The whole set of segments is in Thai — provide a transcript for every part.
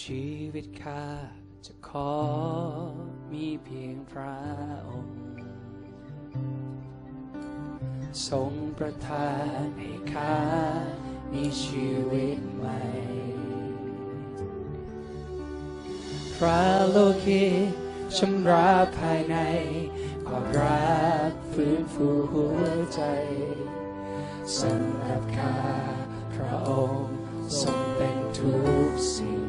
ชีวิตข้าจะขอมีเพียงพระองค์ ทรงประทานให้ข้ามีชีวิตใหม่ พระโลกิตชำระภายในความรักฟื้นฟูหัวใจสำหรับข้าพระองค์ทรงเป็นทุกสิ่ง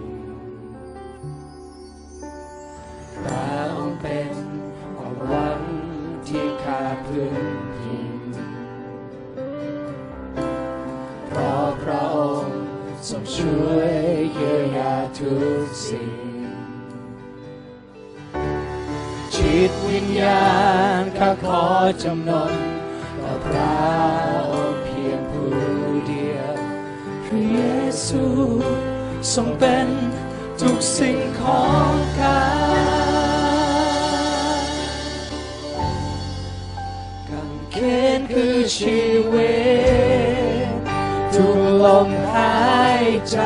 ช่วยเยียวยาทุกสิ่ง จิตวิญญาณข้าขอจำนนต่อพระองค์เพียงผู้เดียวพระเยซูทรงเป็นทุกสิ่งของข้ากางเขนคือชีวิตทุกลมหาย ใจ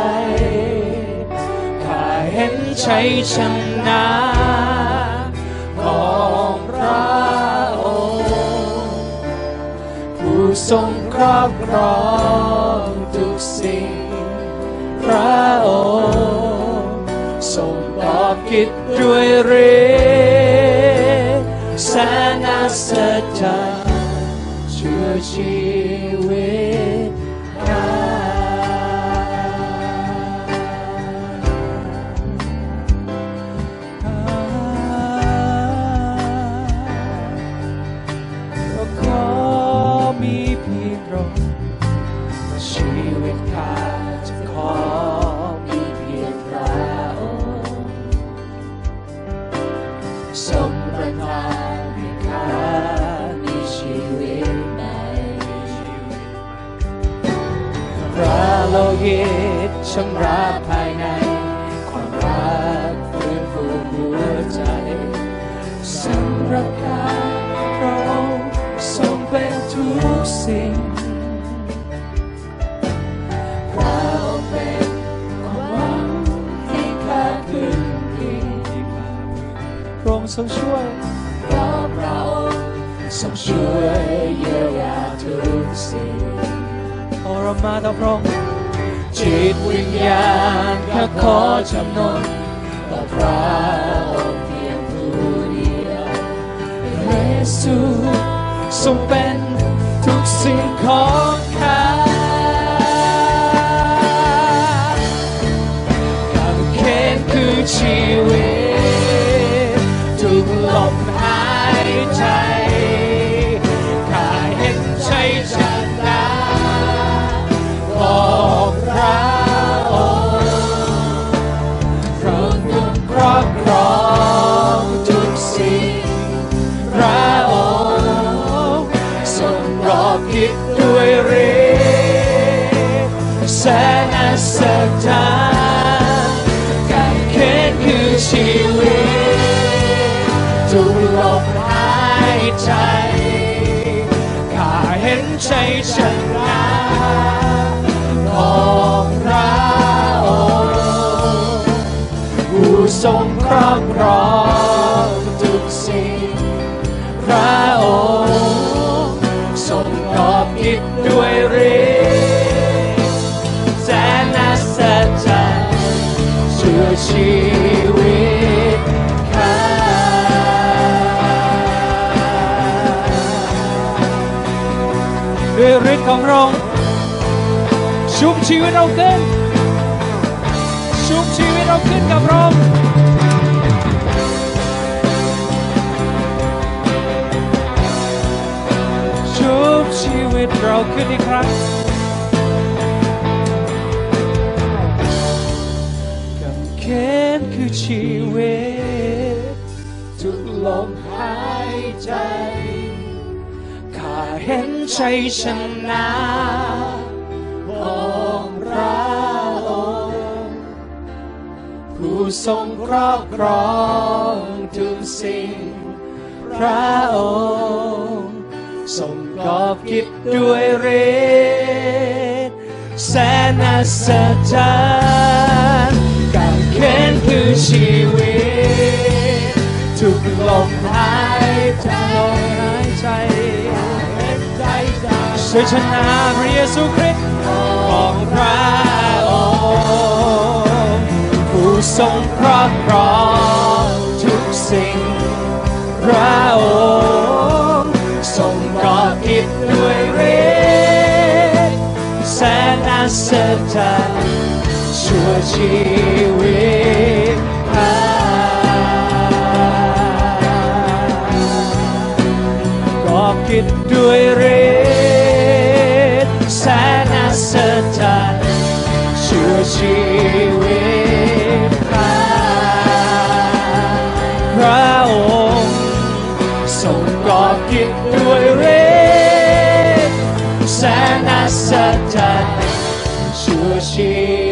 ข้าเห็นชัยชนะของพระองค์ผู้ทรงครอบครองทุกสิ่ง พระองค์ทรงตอบกิจด้วยฤทธิ์แสนอัศจรรย์ช่วยชีวิต ทรงประทานให้ข้ามีชีวิตใหม่พระโลหิตชำระภายใน ความรักฟื้นฟูหัวใจสำหรับข้าพระองค์ทรงเป็นทุกสิ่ง ทรงช่วยเพราะพระองค์ทรงช่วยเยียวยาทุกสิ่งโอเรามาต่อพระองค์จิตวิญญาณข้าขอจำนนต่อพระองค์เพียงผู้เดียวพระเยซูทรงเป็นทุกสิ่งของข้ากางเขนคือชีวิต ใจข้าเห็นชัยชนะของพระองค์พระองค์ครอบครองทุกสิ่งพระองค์ทรงรอบกิจด้วยฤทธิ์แสนอัศจรรย์การเขนคือชีวิตทุกลมหาย ใจข้าเห็นชัยชนะของพระองค์ผู้ทรงครอบครองทุกสิ่ง พระองค์ทรงตอบกิจด้วยฤทธิ์แสนอัศจรรย์ช่วชีว ฤทธิ์ของพระองค์ชุบชีวิตเราขึ้น ชุบชีวิตเราขึ้นกับพระองค์ชุบชีวิตเราขึ้นอีกครั้งกางเขนคือชีวิตทุกลมหายใจข้าเห็น ชัยชนะของพระองค์ผู้ทรงครอบครองทุกสิ่ง พระองค์ทรงกอบกิจด้วยฤทธิ์แสนอัศจรรย์กางเขชีวิต ทุกลมหายใจลมหายใจ ช่วยชนะพระเยซูคริสต์ของพระองค์ผู้ทรงครอบครองทุกสิ่งพระองค์ทรงก่อกิจด้วยฤทธิ์แสนอัศจรรย์ชั่วชีว ชั่วชีวิตพระองค์ทรงกอบกิจด้วยฤทธิ์แสนอัศจรรย์ชั่วชี